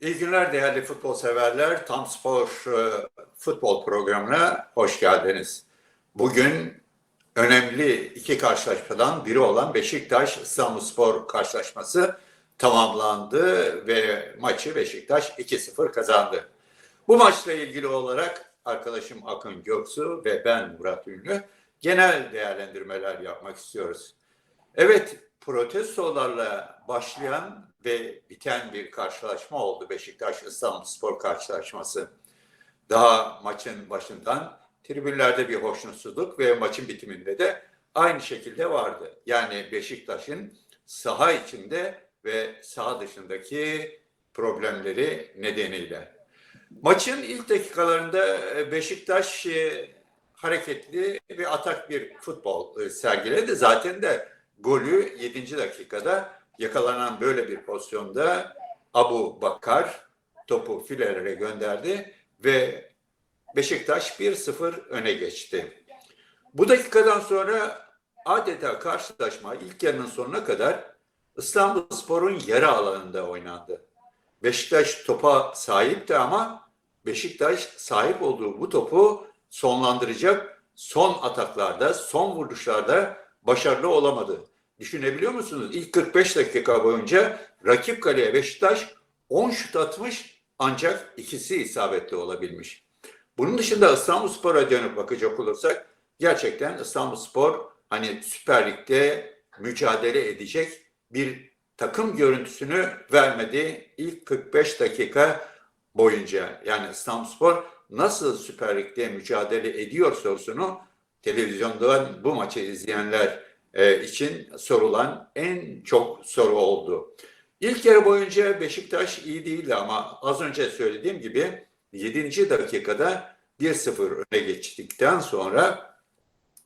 İyi günler değerli futbol severler. Tam Spor e, futbol programına hoş geldiniz. Bugün önemli iki karşılaşmadan biri olan Beşiktaş İstanbulspor karşılaşması tamamlandı ve maçı Beşiktaş 2-0 kazandı. Bu maçla ilgili olarak arkadaşım Akın Göksu ve ben Murat Ünlü genel değerlendirmeler yapmak istiyoruz. Evet, protestolarla başlayan ve biten bir karşılaşma oldu Beşiktaş İstanbulspor karşılaşması. Daha maçın başından tribünlerde bir hoşnutsuzluk ve maçın bitiminde de aynı şekilde vardı. Yani Beşiktaş'ın saha içinde ve saha dışındaki problemleri nedeniyle. Maçın ilk dakikalarında Beşiktaş e, hareketli ve atak bir futbol e, sergiledi. Zaten de golü 7. dakikada yakalanan böyle bir pozisyonda Abu Bakar topu filelere gönderdi ve Beşiktaş 1-0 öne geçti. Bu dakikadan sonra adeta karşılaşma ilk yarının sonuna kadar İstanbulspor'un yarı alanında oynandı. Beşiktaş topa sahipti ama Beşiktaş sahip olduğu bu topu sonlandıracak son ataklarda, son vuruşlarda başarılı olamadı. Düşünebiliyor musunuz? İlk 45 dakika boyunca rakip kaleye Beşiktaş 10 şut atmış ancak ikisi isabetli olabilmiş. Bunun dışında İstanbulspor'a dönüp bakacak olursak gerçekten İstanbulspor hani Süper Lig'de mücadele edecek bir takım görüntüsünü vermedi ilk 45 dakika boyunca. Yani İstanbulspor nasıl Süper Lig'de mücadele ediyor sorusunu televizyondan bu maçı izleyenler için sorulan en çok soru oldu. İlk yarı boyunca Beşiktaş iyi değildi ama az önce söylediğim gibi 7. dakikada 1-0 öne geçtikten sonra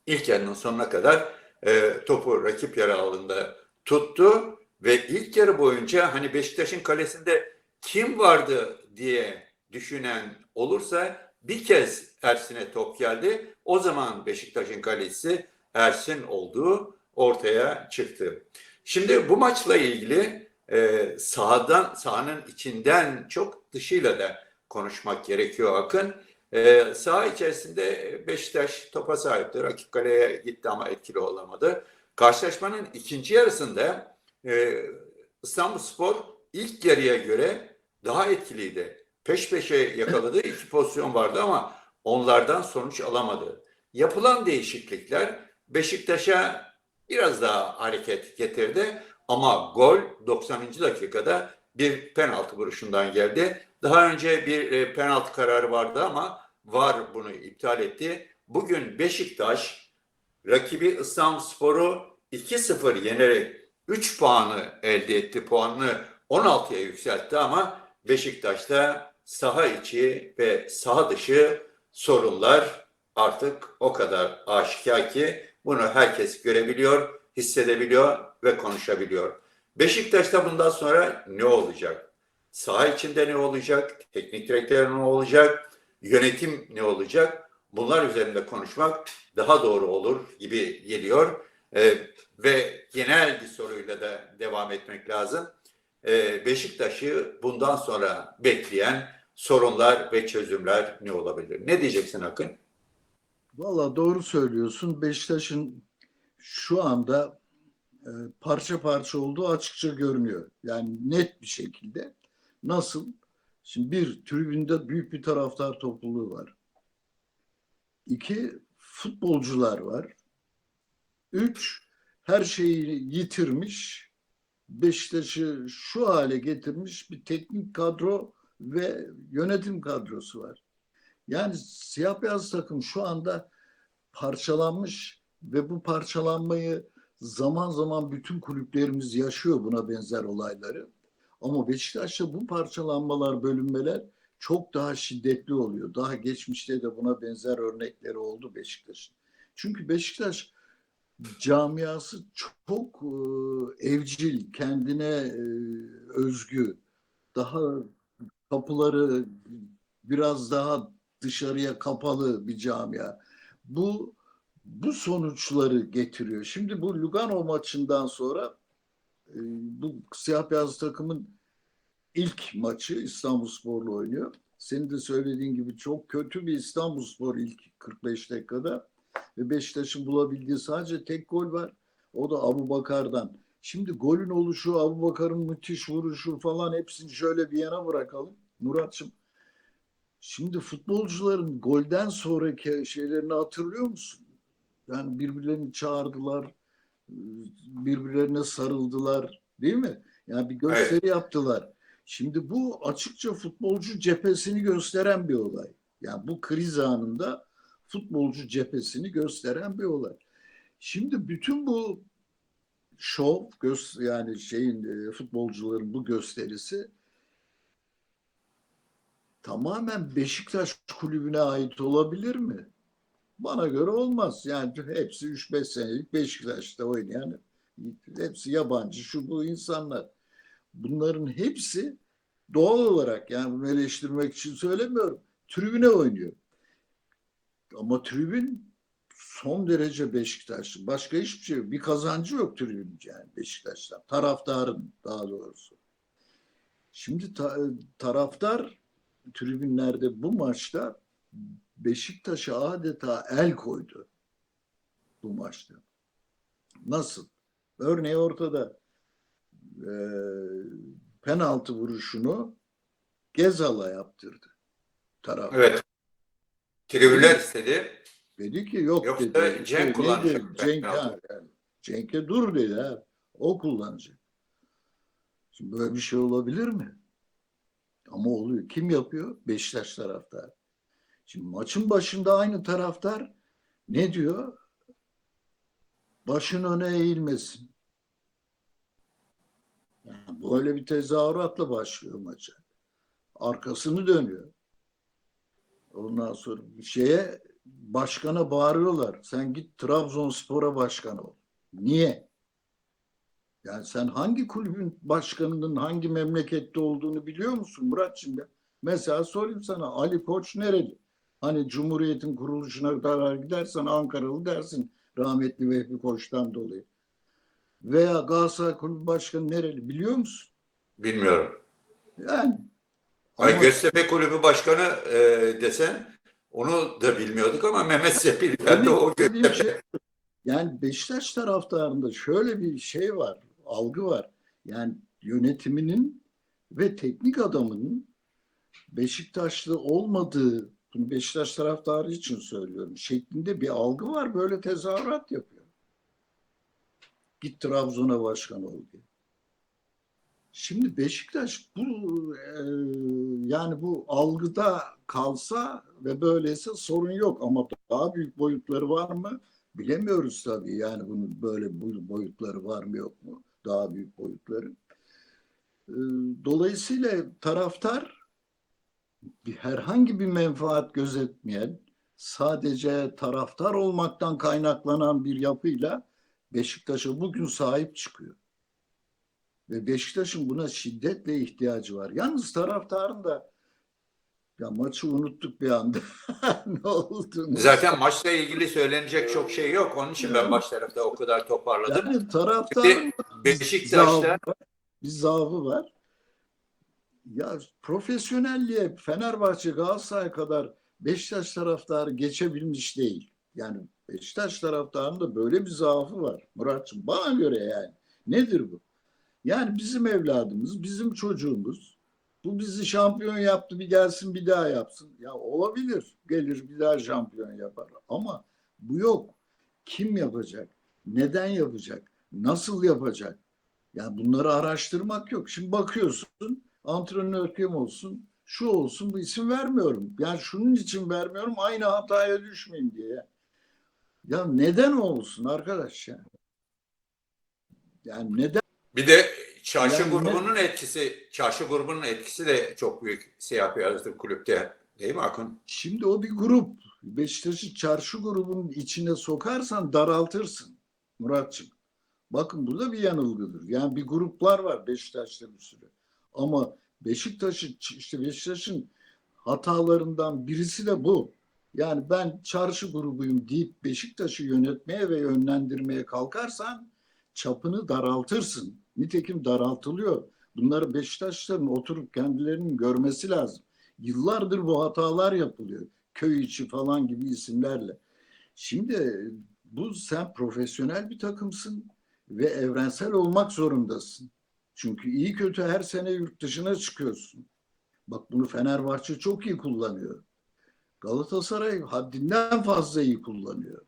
ilk yarının sonuna kadar e, topu rakip yarı alanında tuttu ve ilk yarı boyunca hani Beşiktaş'ın kalesinde kim vardı diye düşünen olursa bir kez Ersin'e top geldi. O zaman Beşiktaş'ın kalesi Ersin olduğu ortaya çıktı. Şimdi bu maçla ilgili e, sahadan, sahanın içinden çok dışıyla da konuşmak gerekiyor Akın. E, saha içerisinde Beşiktaş topa sahipti. Rakip kaleye gitti ama etkili olamadı. Karşılaşmanın ikinci yarısında e, İstanbulspor ilk yarıya göre daha etkiliydi. Peş peşe yakaladığı iki pozisyon vardı ama onlardan sonuç alamadı. Yapılan değişiklikler Beşiktaş'a biraz daha hareket getirdi ama gol 90. dakikada bir penaltı vuruşundan geldi. Daha önce bir e, penaltı kararı vardı ama VAR bunu iptal etti. Bugün Beşiktaş rakibi İstanbulspor'u 2-0 yenerek 3 puanı elde etti. Puanını 16'ya yükseltti ama Beşiktaş'ta saha içi ve saha dışı sorunlar artık o kadar aşikar ki bunu herkes görebiliyor, hissedebiliyor ve konuşabiliyor. Beşiktaş'ta bundan sonra ne olacak? Saha içinde ne olacak? Teknik direktör ne olacak? Yönetim ne olacak? Bunlar üzerinde konuşmak daha doğru olur gibi geliyor. Ee, ve genel bir soruyla da devam etmek lazım. Ee, Beşiktaş'ı bundan sonra bekleyen sorunlar ve çözümler ne olabilir? Ne diyeceksin Akın? Valla doğru söylüyorsun. Beşiktaş'ın şu anda e, parça parça olduğu açıkça görünüyor. Yani net bir şekilde. Nasıl? Şimdi bir, tribünde büyük bir taraftar topluluğu var. İki, futbolcular var. Üç, her şeyi yitirmiş, Beşiktaş'ı şu hale getirmiş bir teknik kadro ve yönetim kadrosu var. Yani siyah beyaz takım şu anda parçalanmış ve bu parçalanmayı zaman zaman bütün kulüplerimiz yaşıyor buna benzer olayları. Ama Beşiktaş'ta bu parçalanmalar, bölünmeler çok daha şiddetli oluyor. Daha geçmişte de buna benzer örnekleri oldu Beşiktaş'ın. Çünkü Beşiktaş camiası çok e, evcil, kendine e, özgü, daha kapıları biraz daha dışarıya kapalı bir camia. Bu bu sonuçları getiriyor. Şimdi bu Lugano maçından sonra e, bu siyah beyaz takımın ilk maçı İstanbulspor'la oynuyor. Senin de söylediğin gibi çok kötü bir İstanbulspor ilk 45 dakikada ve Beşiktaş'ın bulabildiği sadece tek gol var. O da Abu Bakar'dan. Şimdi golün oluşu, Abu Bakar'ın müthiş vuruşu falan hepsini şöyle bir yana bırakalım. Muratçım, şimdi futbolcuların golden sonraki şeylerini hatırlıyor musun? Yani birbirlerini çağırdılar, birbirlerine sarıldılar değil mi? Yani bir gösteri yaptılar. Şimdi bu açıkça futbolcu cephesini gösteren bir olay. Yani bu kriz anında futbolcu cephesini gösteren bir olay. Şimdi bütün bu şov göz yani şeyin e, futbolcuların bu gösterisi tamamen Beşiktaş kulübüne ait olabilir mi? Bana göre olmaz. Yani hepsi 3-5 senelik Beşiktaş'ta oynayan hepsi yabancı şu bu insanlar. Bunların hepsi doğal olarak yani bunu eleştirmek için söylemiyorum. Tribüne oynuyor. Ama tribün son derece Beşiktaşlı. Başka hiçbir şey yok. Bir kazancı yok tribün yani Beşiktaş'tan. Taraftarın daha doğrusu. Şimdi ta- taraftar tribünlerde bu maçta Beşiktaş'a adeta el koydu bu maçta. Nasıl? Örneği ortada. Ee, penaltı vuruşunu Gezal'a yaptırdı. Taraf. Evet. Tribünler istedi. Dedi ki yok Yoksa dedi. Cenk Şey, kullanacak? Cenk, ha, yani. Cenk'e dur dedi ha. O kullanacak. Şimdi böyle bir şey olabilir mi? Ama oluyor. Kim yapıyor? Beşiktaş taraftarı. Şimdi maçın başında aynı taraftar ne diyor? Başın öne eğilmesin. Yani böyle bir tezahüratla başlıyor maça. Arkasını dönüyor. Ondan sonra bir şeye başkana bağırıyorlar. Sen git Trabzonspor'a başkan ol. Niye? Yani sen hangi kulübün başkanının hangi memlekette olduğunu biliyor musun Muratçım ya? Mesela sorayım sana Ali Koç nereli? Hani Cumhuriyet'in kuruluşuna kadar gidersen Ankaralı dersin rahmetli Vehbi Koç'tan dolayı. Veya Galatasaray Kulübü Başkanı nereli biliyor musun? Bilmiyorum. Yani Ay ama- Göztepe Kulübü Başkanı e, desen onu da bilmiyorduk ama Mehmet Sepil ben de o Göztepe. şey, yani Beşiktaş taraftarında şöyle bir şey var, algı var. Yani yönetiminin ve teknik adamının Beşiktaşlı olmadığı, bunu Beşiktaş taraftarı için söylüyorum, şeklinde bir algı var. Böyle tezahürat yapıyor. Git Trabzon'a başkan ol diye. Şimdi Beşiktaş bu e, yani bu algıda kalsa ve böyleyse sorun yok ama daha büyük boyutları var mı? Bilemiyoruz tabii yani bunun böyle boyutları var mı yok mu? Daha büyük boyutları. E, Dolayısıyla taraftar herhangi bir menfaat gözetmeyen sadece taraftar olmaktan kaynaklanan bir yapıyla Beşiktaş'a bugün sahip çıkıyor. Ve Beşiktaş'ın buna şiddetle ihtiyacı var. Yalnız taraftarın da ya maçı unuttuk bir anda. ne olduğunu. Zaten maçla ilgili söylenecek çok şey yok. Onun için ben baş tarafta o kadar toparladım. yani taraftarın Beşiktaş'ta bir zaafı var. Ya profesyonelliğe Fenerbahçe Galatasaray kadar Beşiktaş taraftarı geçebilmiş değil. Yani Beşiktaş taraftarında böyle bir zaafı var. Muratçım bana göre yani. Nedir bu? Yani bizim evladımız, bizim çocuğumuz. Bu bizi şampiyon yaptı bir gelsin bir daha yapsın. Ya olabilir. Gelir bir daha şampiyon yapar. Ama bu yok. Kim yapacak? Neden yapacak? Nasıl yapacak? Ya bunları araştırmak yok. Şimdi bakıyorsun antrenör kim olsun, şu olsun bu isim vermiyorum. Yani şunun için vermiyorum aynı hataya düşmeyeyim diye. Ya neden olsun arkadaş ya? Yani neden? bir de çarşı Yani grubunun etkisi, çarşı grubunun etkisi de çok büyük şey yapıyor kulüpte. Değil mi Akın? Şimdi o bir grup. Beşiktaş'ı çarşı grubunun içine sokarsan daraltırsın Muratçım. Bakın burada bir yanılgıdır. Yani bir gruplar var Beşiktaş'ta bir sürü. Ama Beşiktaş'ı işte Beşiktaş'ın hatalarından birisi de bu. Yani ben çarşı grubuyum deyip Beşiktaş'ı yönetmeye ve yönlendirmeye kalkarsan çapını daraltırsın. Nitekim daraltılıyor. Bunları Beşiktaşların oturup kendilerinin görmesi lazım. Yıllardır bu hatalar yapılıyor. Köy içi falan gibi isimlerle. Şimdi bu sen profesyonel bir takımsın ve evrensel olmak zorundasın. Çünkü iyi kötü her sene yurt dışına çıkıyorsun. Bak bunu Fenerbahçe çok iyi kullanıyor. Galatasaray haddinden fazla iyi kullanıyor.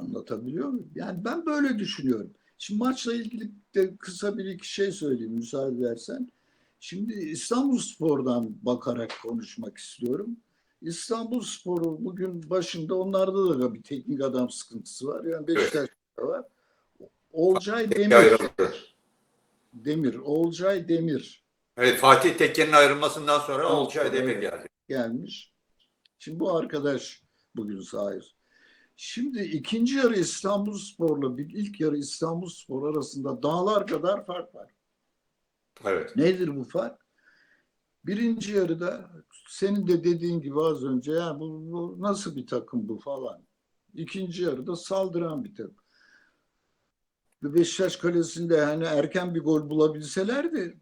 Anlatabiliyor muyum? Yani ben böyle düşünüyorum. Şimdi maçla ilgili de kısa bir iki şey söyleyeyim müsaade edersen. Şimdi İstanbul Spor'dan bakarak konuşmak istiyorum. İstanbul Spor'u bugün başında onlarda da bir teknik adam sıkıntısı var. Yani Beşiktaş'ta var. Olcay Demir. Ayrıldı. Demir. Olcay Demir Evet Fatih Tekke'nin ayrılmasından sonra Olcay Demir geldi. gelmiş. Şimdi bu arkadaş bugün sahip. Şimdi ikinci yarı İstanbul Spor'la bir ilk yarı İstanbul Spor arasında dağlar kadar fark var. Evet. Nedir bu fark? Birinci yarıda senin de dediğin gibi az önce ya bu, bu nasıl bir takım bu falan. İkinci yarıda saldıran bir takım. Beşiktaş kalesinde hani erken bir gol bulabilselerdi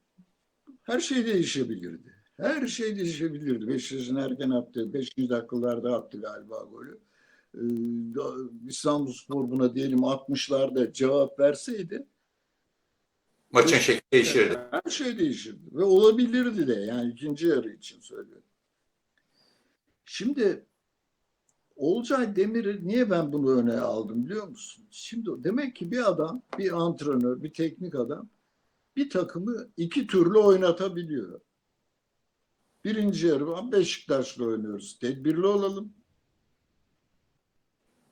her şey değişebilirdi. Her şey değişebilirdi. Beşiktaş'ın erken attığı 5. dakikalarda attı galiba golü. Ee, İstanbulspor buna diyelim 60'larda cevap verseydi Maçın şekli değişirdi. her şey değişirdi ve olabilirdi de yani ikinci yarı için söylüyorum. Şimdi Olcay Demir'i niye ben bunu öne aldım biliyor musun? Şimdi demek ki bir adam, bir antrenör, bir teknik adam bir takımı iki türlü oynatabiliyor. Birinci yarı Beşiktaş'la oynuyoruz. Tedbirli olalım.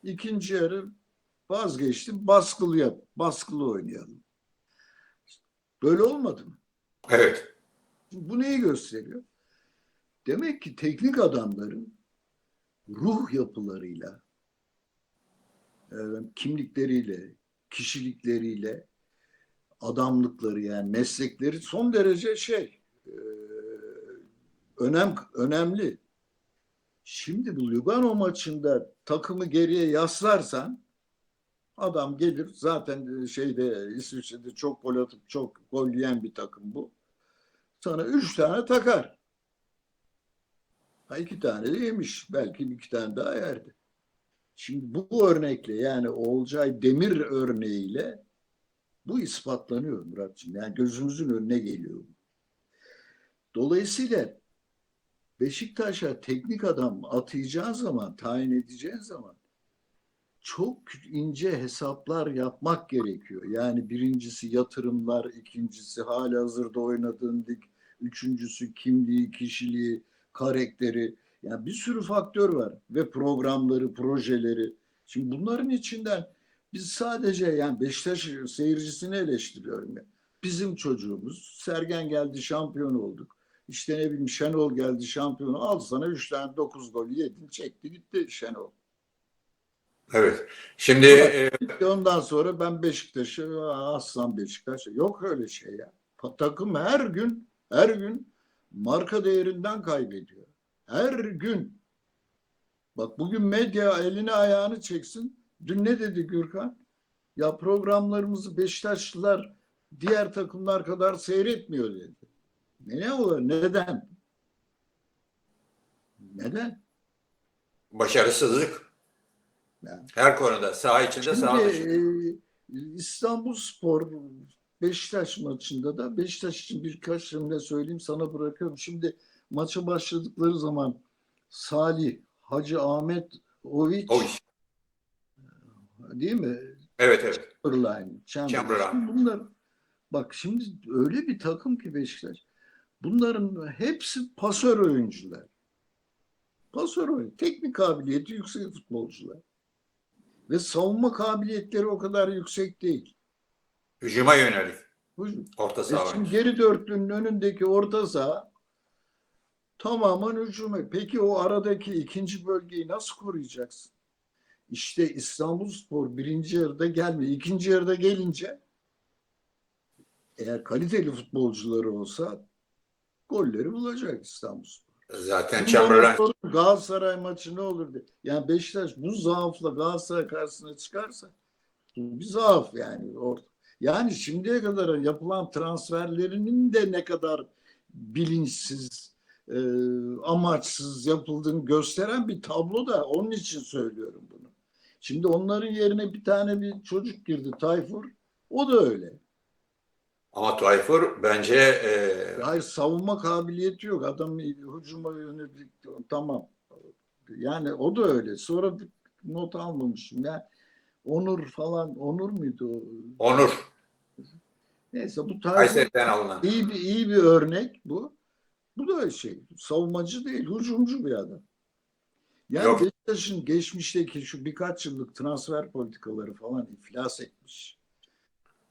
İkinci yarı vazgeçtim. Baskılı yap. Baskılı oynayalım. Böyle olmadı mı? Evet. Bu neyi gösteriyor? Demek ki teknik adamların ruh yapılarıyla, kimlikleriyle, kişilikleriyle, adamlıkları yani meslekleri son derece şey önem önemli. Şimdi bu Lugano maçında takımı geriye yaslarsan adam gelir zaten e, şeyde İsviçre'de çok gol atıp çok gol yiyen bir takım bu. Sana üç tane takar. Ha iki tane de yemiş. Belki iki tane daha yerdi. Şimdi bu örnekle yani Olcay Demir örneğiyle bu ispatlanıyor Muratcığım. Yani gözümüzün önüne geliyor. Dolayısıyla Beşiktaş'a teknik adam atayacağın zaman, tayin edeceğin zaman çok ince hesaplar yapmak gerekiyor. Yani birincisi yatırımlar, ikincisi hali hazırda oynadığın lig, üçüncüsü kimliği, kişiliği, karakteri. Yani bir sürü faktör var ve programları, projeleri. Şimdi bunların içinden biz sadece yani Beşiktaş seyircisini eleştiriyorum ya. Bizim çocuğumuz Sergen geldi şampiyon olduk. İşte ne bileyim Şenol geldi şampiyon al sana üç tane dokuz gol yedin çekti gitti Şenol. Evet. Şimdi e, Ondan sonra ben Beşiktaş'ı aslan Beşiktaş. Yok öyle şey ya. Takım her gün her gün marka değerinden kaybediyor. Her gün. Bak bugün medya eline ayağını çeksin. Dün ne dedi Gürkan? Ya programlarımızı Beşiktaşlılar diğer takımlar kadar seyretmiyor dedi. Ne olur? Neden? Neden? başarısızlık Yani. her konuda saha içinde saha Şimdi dışında. e, İstanbul Spor Beşiktaş maçında da Beşiktaş için birkaç cümle söyleyeyim sana bırakıyorum. Şimdi maça başladıkları zaman Salih, Hacı Ahmet Oviç O iş. değil mi? Evet evet. Chamberlain, Chamberlain. Chamberlain. Bunlar bak şimdi öyle bir takım ki Beşiktaş. Bunların hepsi pasör oyuncular. Pasör oyuncu. Teknik kabiliyeti yüksek futbolcular. Ve savunma kabiliyetleri o kadar yüksek değil. Hücuma yönelik. Hücum. Orta E saha şimdi oyuncusu. geri dörtlünün önündeki orta saha tamamen hücum. Peki o aradaki ikinci bölgeyi nasıl koruyacaksın? İşte İstanbulspor birinci yarıda gelmiyor. İkinci yarıda gelince eğer kaliteli futbolcuları olsa golleri bulacak İstanbulspor. Zaten Chamberlain Galatasaray maçı ne olur diye. Yani Beşiktaş bu zaafla Galatasaray karşısına çıkarsa bir zaaf yani. Or- Yani şimdiye kadar yapılan transferlerinin de ne kadar bilinçsiz, e, amaçsız yapıldığını gösteren bir tablo da onun için söylüyorum bunu. Şimdi onların yerine bir tane bir çocuk girdi Tayfur. O da öyle. Ama Tayfur bence e, Hayır savunma kabiliyeti yok. Adam hücuma yönelik tamam. Yani o da öyle. Sonra not almamışım. Ya Onur falan Onur muydu o? Onur Neyse bu alınan. iyi bir iyi bir örnek bu. Bu da şey savunmacı değil, hücumcu bir adam. Yani. Beşiktaş'ın geçmişteki şu birkaç yıllık transfer politikaları falan iflas etmiş.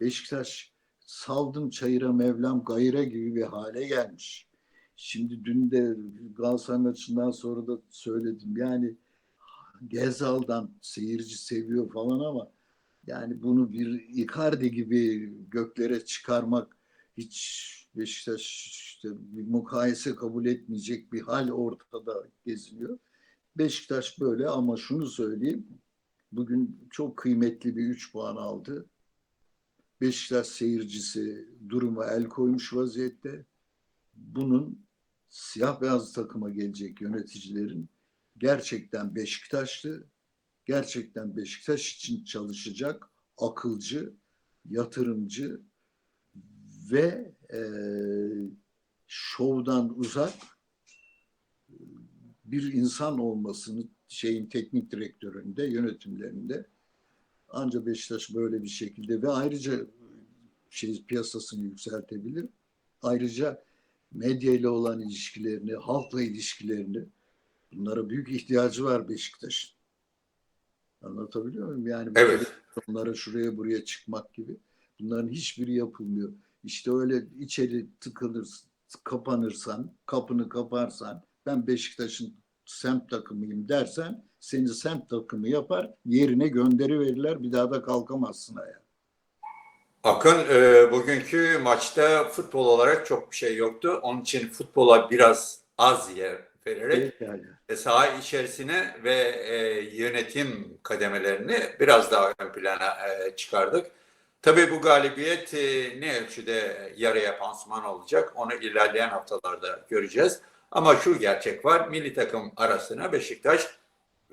Beşiktaş saldım çayıra Mevlam gayra gibi bir hale gelmiş. Şimdi dün de Galatasaray maçından sonra da söyledim. Yani Gezal'dan seyirci seviyor falan ama yani bunu bir Icardi gibi göklere çıkarmak hiç Beşiktaş işte bir mukayese kabul etmeyecek bir hal ortada geziniyor. Beşiktaş böyle ama şunu söyleyeyim. Bugün çok kıymetli bir 3 puan aldı. Beşiktaş seyircisi duruma el koymuş vaziyette. Bunun siyah beyaz takıma gelecek yöneticilerin gerçekten Beşiktaşlı, gerçekten Beşiktaş için çalışacak, akılcı, yatırımcı ve e, şovdan uzak bir insan olmasını şeyin teknik direktöründe, yönetimlerinde ancak Beşiktaş böyle bir şekilde ve ayrıca şey piyasasını yükseltebilir. Ayrıca medya ile olan ilişkilerini, halkla ilişkilerini bunlara büyük ihtiyacı var Beşiktaş'ın. Anlatabiliyor muyum? Yani Evet. onlara şuraya buraya çıkmak gibi. Bunların hiçbiri yapılmıyor. İşte öyle içeri tıkılır, kapanırsan, kapını kaparsan, ben Beşiktaş'ın semt takımıyım dersen, seni semt takımı yapar, yerine gönderi verirler, bir daha da kalkamazsın ayağa. Akın e, bugünkü maçta futbol olarak çok bir şey yoktu. Onun için futbola biraz az yer vererek e, saha içerisine ve e, yönetim kademelerini biraz daha ön plana e, çıkardık. Tabii bu galibiyet e, ne ölçüde yarıya pansuman olacak onu ilerleyen haftalarda göreceğiz. Ama şu gerçek var, milli takım arasına Beşiktaş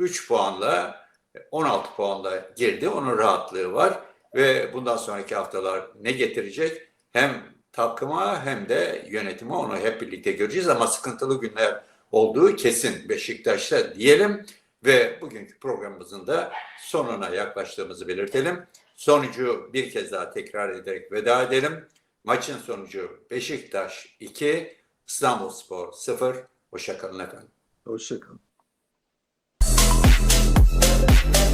3 puanla, 16 puanla girdi. Onun rahatlığı var ve bundan sonraki haftalar ne getirecek? Hem takıma hem de yönetime onu hep birlikte göreceğiz ama sıkıntılı günler olduğu kesin Beşiktaş'ta diyelim ve bugünkü programımızın da sonuna yaklaştığımızı belirtelim. Sonucu bir kez daha tekrar ederek veda edelim. Maçın sonucu Beşiktaş 2, İstanbulspor 0. Hoşçakalın efendim. Hoşçakalın. Yeah.